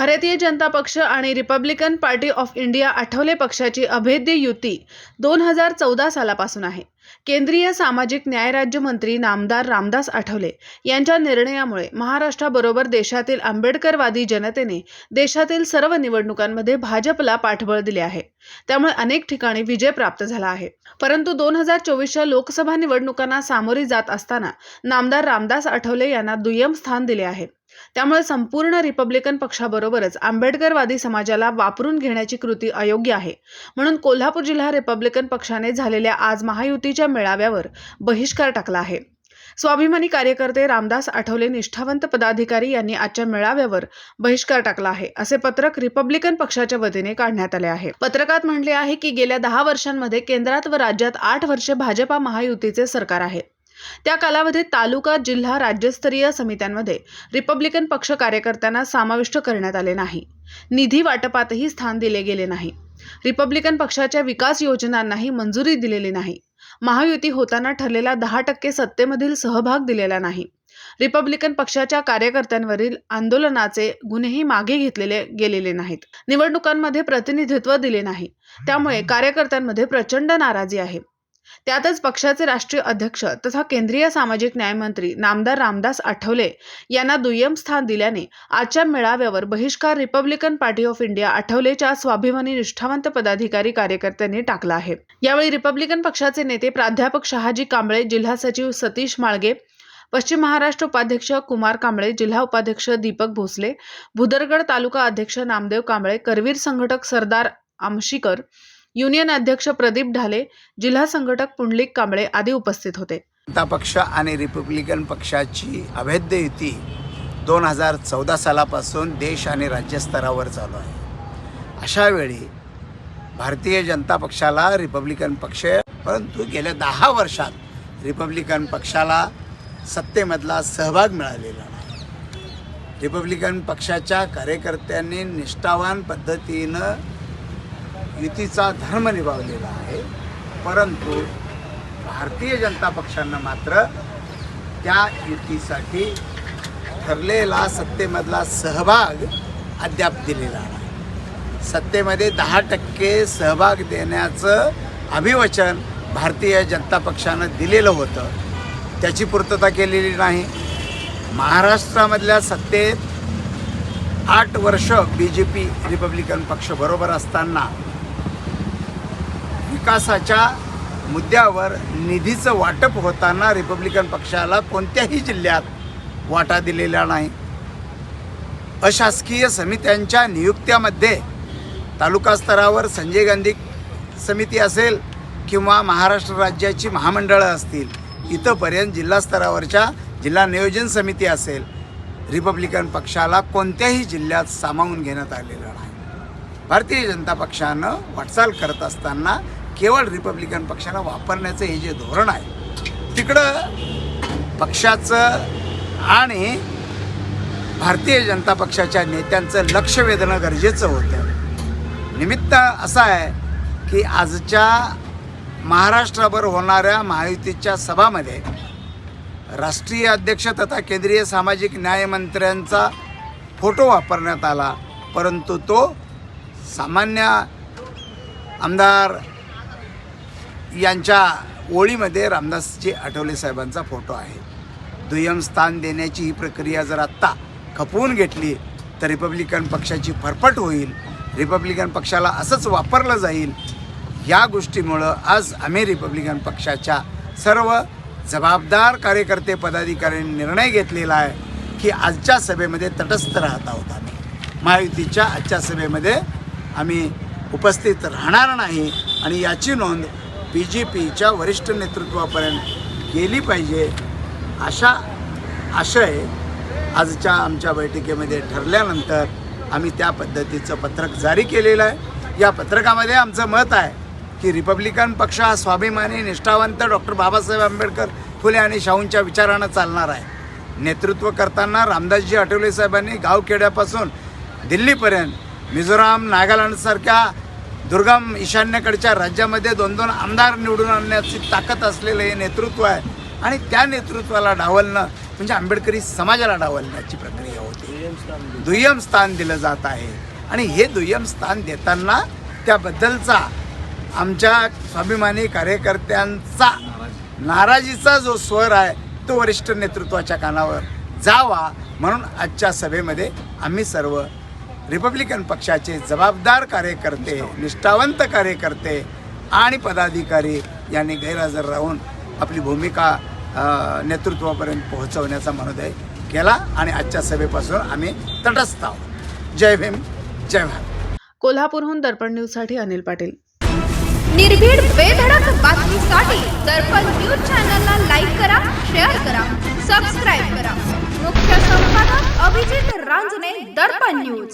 भारतीय जनता पक्ष आणि republican party of India Athawale पक्षाची अभेद्य युती दोन हजार चौदा सालापासून आहे. केंद्रीय सामाजिक न्याय राज्यमंत्री नामदार रामदास आठवले यांच्या निर्णयामुळे महाराष्ट्राबरोबर देशातील आंबेडकरवादी जनतेने देशातील सर्व निवडणुकांमध्ये भाजपला पाठबळ दिले आहे. त्यामुळे अनेक ठिकाणी विजय प्राप्त झाला आहे. परंतु दोन हजार चोवीसच्या लोकसभा निवडणुकांना सामोरी जात असताना नामदार रामदास आठवले यांना दुय्यम स्थान दिले आहे. त्यामुळे संपूर्ण रिपब्लिकन पक्षाबरोबरच आंबेडकरवादी समाजाला वापरून घेण्याची कृती अयोग्य आहे. म्हणून कोल्हापूर जिल्हा रिपब्लिकन पक्षाने झालेल्या आज महायुतीच्या मेळाव्यावर बहिष्कार टाकला आहे. स्वाभिमानी कार्यकर्ते रामदास आठवले निष्ठावंत पदाधिकारी यांनी आजच्या मेळाव्यावर बहिष्कार टाकला आहे असे पत्रक रिपब्लिकन पक्षाच्या वतीने काढण्यात आले आहे. पत्रकात म्हटले आहे की गेल्या दहा वर्षांमध्ये केंद्रात व राज्यात आठ वर्षे भाजपा महायुतीचे सरकार आहे. त्या कालावधीत तालुका जिल्हा राज्यस्तरीय समित्यांमध्ये रिपब्लिकन पक्ष कार्यकर्त्यांना समाविष्ट करण्यात आले नाही. निधी वाटपातही स्थान दिले गेले नाही. रिपब्लिकन पक्षाच्या विकास योजनांनाही मंजुरी दिलेली नाही. महायुती होताना ठरलेला दहा टक्के सत्तेमधील सहभाग दिलेला नाही. रिपब्लिकन पक्षाच्या कार्यकर्त्यांवरील आंदोलनाचे गुन्हेही मागे घेतलेले गेलेले नाहीत. निवडणुकांमध्ये प्रतिनिधित्व दिले नाही. त्यामुळे कार्यकर्त्यांमध्ये प्रचंड नाराजी आहे. त्यातच पक्षाचे राष्ट्रीय अध्यक्ष तथा केंद्रीय सामाजिक न्यायमंत्री नामदार रामदास आठवले यांना दुय्यम स्थान दिल्याने आजच्या मेळाव्यावर बहिष्कार रिपब्लिकन पार्टी ऑफ इंडिया आठवलेच्या स्वाभिमानी निष्ठावंत पदाधिकारी कार्यकर्त्यांनी टाकला आहे. यावेळी रिपब्लिकन पक्षाचे नेते प्राध्यापक शहाजी कांबळे जिल्हा सचिव सतीश माळगे पश्चिम महाराष्ट्र उपाध्यक्ष कुमार कांबळे जिल्हा उपाध्यक्ष दीपक भोसले भुदरगड तालुका अध्यक्ष नामदेव कांबळे करवीर संघटक सरदार आमशीकर युनियन अध्यक्ष प्रदीप ढाले जिल्हा संघटक पुंडलिक कांबळे आदी उपस्थित होते. जनता पक्ष आणि रिपब्लिकन पक्षाची अभेद्य युती दोन हजार चौदा सालापासून देश आणि राज्यस्तरावर चालू आहे. अशा वेळी भारतीय जनता पक्षाला रिपब्लिकन पक्ष परंतु गेल्या दहा वर्षात रिपब्लिकन पक्षाला सत्तेमधला सहभाग मिळालेला नाही. रिपब्लिकन पक्षाच्या कार्यकर्त्यांनी निष्ठावान पद्धतीनं युतीचा धर्म निभावलेला आहे. परंतु भारतीय जनता पक्षानं मात्र त्या युतीसाठी ठरलेला सत्तेमधला सहभाग अद्याप दिलेला नाही. सत्तेमध्ये दहा टक्के सहभाग देण्याचं अभिवचन भारतीय जनता पक्षानं दिलेलं होतं. त्याची पूर्तता केलेली नाही. महाराष्ट्रामधल्या सत्तेत आठ वर्ष बी जे पी रिपब्लिकन पक्ष बरोबर असताना विकासाच्या मुद्द्यावर निधीचं वाटप होताना रिपब्लिकन पक्षाला कोणत्याही जिल्ह्यात वाटा दिलेला नाही. अशासकीय समित्यांच्या नियुक्त्यामध्ये तालुका स्तरावर संजय गांधी समिती असेल किंवा महाराष्ट्र राज्याची महामंडळं असतील इथंपर्यंत जिल्हा स्तरावरच्या जिल्हा नियोजन समिती असेल रिपब्लिकन पक्षाला कोणत्याही जिल्ह्यात सामावून घेण्यात आलेलं नाही. भारतीय जनता पक्षानं वाटचाल करत असताना केवळ रिपब्लिकन पक्षाला वापरण्याचं हे जे धोरण आहे तिकडं पक्षाचं आणि भारतीय जनता पक्षाच्या नेत्यांचं लक्ष वेधणं गरजेचं होतं. निमित्त असं आहे की आजच्या महाराष्ट्रभर होणाऱ्या महायुतीच्या सभामध्ये राष्ट्रीय अध्यक्ष तथा केंद्रीय सामाजिक न्यायमंत्र्यांचा फोटो वापरण्यात आला परंतु तो सामान्य आमदार यांच्या ओळीमध्ये रामदासजी आठवले साहेबांचा फोटो आहे. दुय्यम स्थान देण्याची ही प्रक्रिया जर आत्ता खपवून घेतली तर रिपब्लिकन पक्षाची फरफट होईल. रिपब्लिकन पक्षाला असंच वापरलं जाईल. या गोष्टीमुळं आज आम्ही रिपब्लिकन पक्षाच्या सर्व जबाबदार कार्यकर्ते पदाधिकाऱ्यांनी निर्णय घेतलेला आहे की आजच्या सभेमध्ये तटस्थ राहत आहोत आम्ही. महायुतीच्या आजच्या सभेमध्ये आम्ही उपस्थित राहणार नाही आणि याची नोंद पी जी पीच्या वरिष्ठ नेतृत्वापर्यंत गेली पाहिजे अशा आशय आजच्या आमच्या बैठकीमध्ये ठरल्यानंतर आम्ही त्या पद्धतीचं पत्रक जारी केलेलं आहे. या पत्रकामध्ये आमचं मत आहे की रिपब्लिकन पक्ष हा स्वाभिमानी निष्ठावंत डॉक्टर बाबासाहेब आंबेडकर फुले आणि शाहूंच्या विचारानं चालणार आहे. नेतृत्व करताना रामदासजी आठवले साहेबांनी गावखेड्यापासून दिल्लीपर्यंत मिझोराम नागालँडसारख्या दुर्गम ईशान्येकडच्या राज्यामध्ये दोन दोन आमदार निवडून आणण्याची ताकद असलेलं हे नेतृत्व आहे. आणि त्या नेतृत्वाला डावलणं म्हणजे आंबेडकरी समाजाला डावलण्याची प्रक्रिया होती. दुय्यम स्थान दिलं जात आहे. आणि हे दुय्यम स्थान देताना त्याबद्दलचा आमच्या स्वाभिमानी कार्यकर्त्यांचा नाराजीचा जो स्वर आहे तो वरिष्ठ नेतृत्वाच्या कानावर जावा म्हणून आजच्या सभेमध्ये आम्ही सर्व रिपब्लिकन पक्षाचे जबाबदार कार्यकर्ते निष्ठावंत कार्यकर्ते आणि पदाधिकारी यांनी गैरहजर राहून आपली भूमिका नेतृत्वापर्यंत पोहोचवण्याचा मनोदय केला आणि आजच्या सभेपासून आम्ही तटस्थ आहोत. जय भीम जय भारत. कोल्हापूरहून दर्पण न्यूजसाठी अनिल पाटील. निर्भीड बेधडक बातमीसाठी दर्पण न्यूज चॅनलला लाईक करा शेअर करा सबस्क्राईब करा. मुख्य संपादक अभिजित रांजणे दर्पण न्यूज.